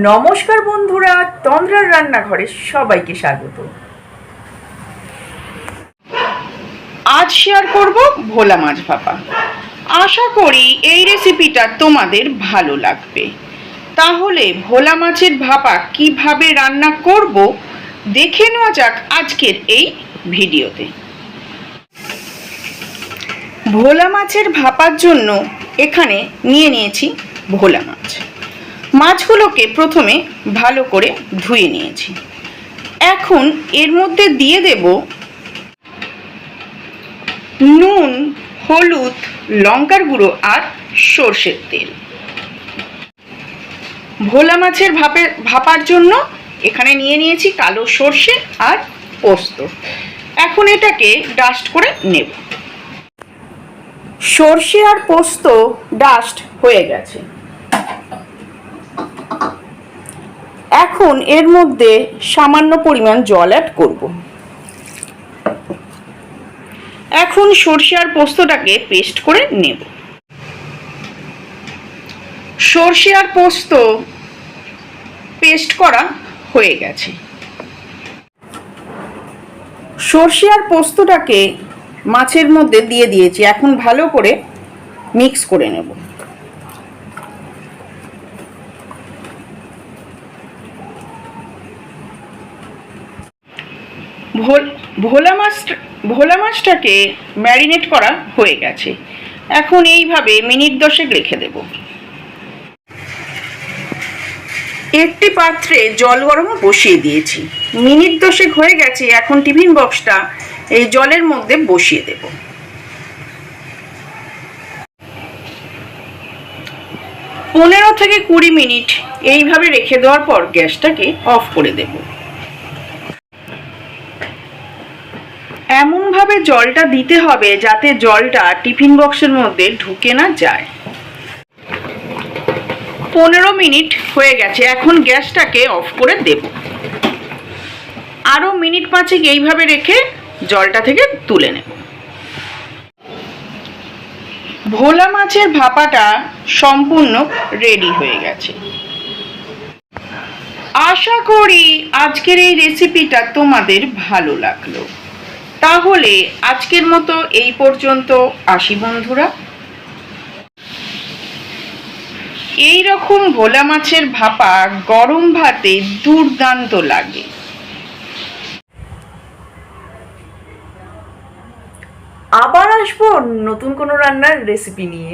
নমস্কার বন্ধুরা, তন্দ্রার রান্নাঘরে সবাইকে স্বাগত। আজ শেয়ার করব ভোলা মাছ ভাপা। আশা করি এই রেসিপিটা তোমাদের ভালো লাগবে। তাহলে ভোলা মাছের ভাপা কীভাবে রান্না করব দেখে নেওয়া যাক আজকের এই ভিডিওতে। ভোলা মাছের ভাপার জন্য এখানে নিয়ে নিয়েছি ভোলা মাছ। মাছগুলোকে প্রথমে ভালো করে ধুয়ে নিয়েছি। এখন এর মধ্যে দিয়ে দেব নুন, হলুদ, লঙ্কার গুঁড়ো আর সর্ষের তেল। ভোলা মাছের ভাপে, ভাপার জন্য এখানে নিয়ে নিয়েছি কালো সর্ষে আর পোস্ত। এখন এটাকে ডাস্ট করে নেব। সর্ষে আর পোস্ত ডাস্ট হয়ে গেছে। এখন এর মধ্যে সামান্য পরিমাণ জল অ্যাড করব। এখন সর্ষে আর পোস্তটাকে পেস্ট করে নেব। সর্ষে আর পোস্ত পেস্ট করা হয়ে গেছে। সর্ষে আর পোস্তটাকে মাছের মধ্যে দিয়ে দিয়েছি। এখন ভালো করে মিক্স করে নেব। ভোল মাছ ভোলা মাছটাকে ম্যারিনেট করা হয়ে গেছে। এখন এইভাবে মিনিট দশেক রেখে দেব। একটি পাত্রে জল গরম বসিয়ে দিয়েছি। মিনিট দশেক হয়ে গেছে, এখন টিফিন বক্সটা এই জলের মধ্যে বসিয়ে দেব। পনেরো থেকে কুড়ি মিনিট এইভাবে রেখে দেওয়ার পর গ্যাসটাকে অফ করে দেবো। এমনভাবে জলটা দিতে হবে যাতে জলটা টিফিন বক্সের মধ্যে ঢুকে না যায়। পনেরো মিনিট হয়ে গেছে, এখন গ্যাসটাকে অফ করে দেব। আরও মিনিট পাঁচেক এইভাবে রেখে জলটা থেকে তুলে নেব। ভোলা মাছের ভাপাটা সম্পূর্ণ রেডি হয়ে গেছে। আশা করি আজকের এই রেসিপিটা তোমাদের ভালো লাগল। তাহলে আজকের মতো এই পর্যন্ত আসি বন্ধুরা। এই রকম ভোলা মাছের ভাপা গরম ভাতে দুর্দান্ত লাগে। আবার আসব নতুন কোনো রান্নার রেসিপি নিয়ে।